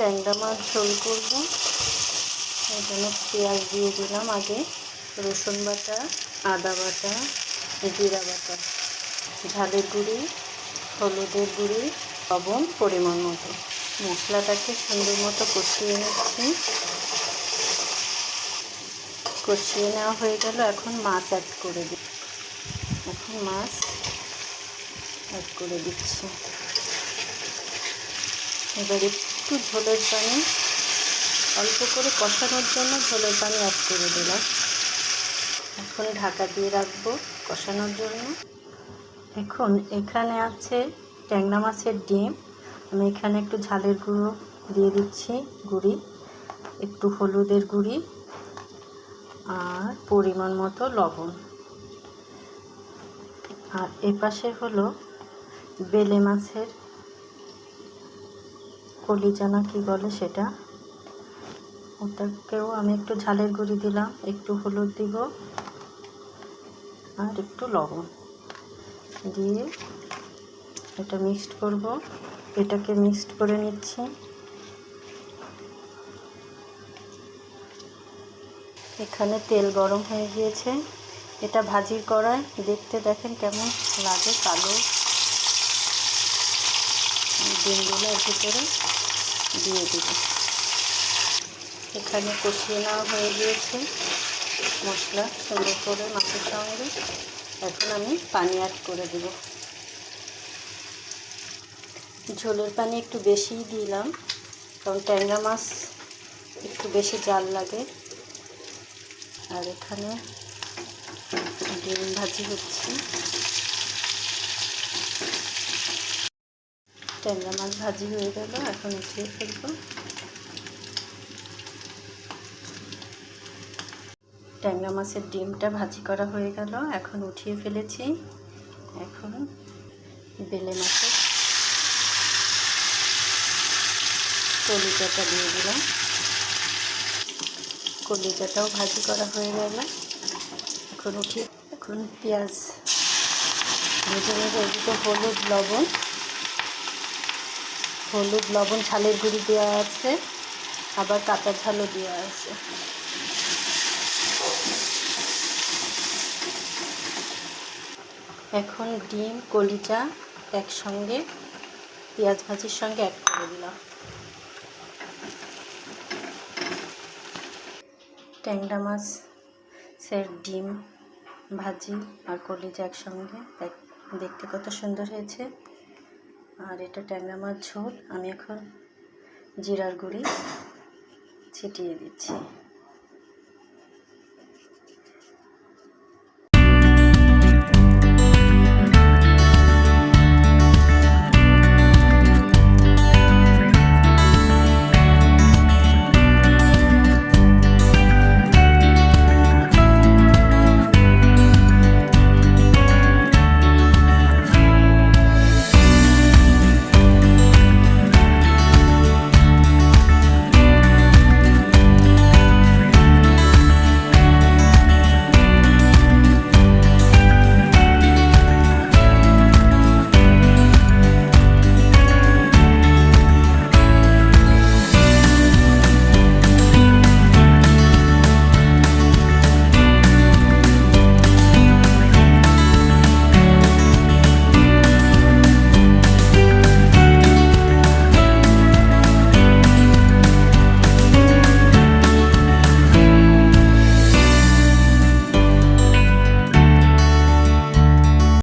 ট্যাংরা মাছ ঝোল করব। এই জন্য পেঁয়াজ দিয়ে দিলাম আগে, রসুন বাটা, আদা বাটা, জিরা বাটা, ঝালের গুঁড়ি, হলুদের গুঁড়ি, লবণ, পরিমাণ মতো। মশলাটাকে সুন্দর মতো কষিয়ে নিচ্ছি। কষিয়ে নেওয়া হয়ে গেল, এখন মাছ অ্যাড করে দিই এখন মাছ অ্যাড করে দিচ্ছি। এবার একটু ঝোলের পানি। অল্প করে কষানোর জন্য ঝোলের পানি অ্যাড করে দিলাম। এখন ঢাকা দিয়ে রাখব কষানোর জন্য। এখন এখানে আছে ট্যাংরা মাছের ডিম। আমি এখানে একটু ঝালের গুঁড়ো দিয়ে দিচ্ছি, গুঁড়ি। একটু হলুদের গুঁড়ি আর পরিমাণ মতো লবণ। আর এপাশে হলো বেলে মাছের কলিজানা কি বলে সেটা। ওটাকেও আমি একটু ঝালের গুঁড়ি দিলাম, একটু হলুদ দিব আর একটু লবণ দিয়ে এটা মিক্সড করব। এটাকে মিক্সড করে নিচ্ছি। এখানে তেল গরম হয়ে গিয়েছে। এটা ভাজির কড়াই, দেখতে দেখেন কেমন লাগে কালো। ডিমগুলো এর ভিতরে দিয়ে দিব। এখানে কষিয়ে নেওয়া হয়ে গিয়েছে মশলা সুন্দর করে মাছের সঙ্গে। এখন আমি পানি অ্যাড করে দেব। ঝোলের পানি একটু বেশিই দিলাম, কারণ ট্যাংরা মাছ একটু বেশি জাল লাগে। আর এখানে ডিম ভাজি হচ্ছে। ট্যাংরা মাছ ভাজি হয়ে গেল, এখন উঠিয়ে ফেলব। ট্যাংরা মাছের ডিমটা ভাজি করা হয়ে গেল, এখন উঠিয়ে ফেলেছি। এখন বেলে মাছের কলিজাটা দিয়ে দিলাম। কলিজাটাও ভাজি করা হয়ে গেল। এখন উঠি এখন পেঁয়াজ ভেজে ভেজে হলুদ, লবণ। হলুদ, লবণ ঝালের গুঁড়ি দেওয়া আছে, আবার কাঁচা ঝালও দেওয়া আছে। এখন ডিম, কলিজা একসঙ্গে, পেঁয়াজ ভাজির সঙ্গে অ্যাড করে দিলাম। ট্যাংরা মাছ সের ডিম ভাজি আর কলিজা একসঙ্গে দেখতে কত সুন্দর হয়েছে। আর এটা ট্যাংরা মাছ ঝোল। আমি এখন জিরার গুঁড়ি ছিটিয়ে দিচ্ছি।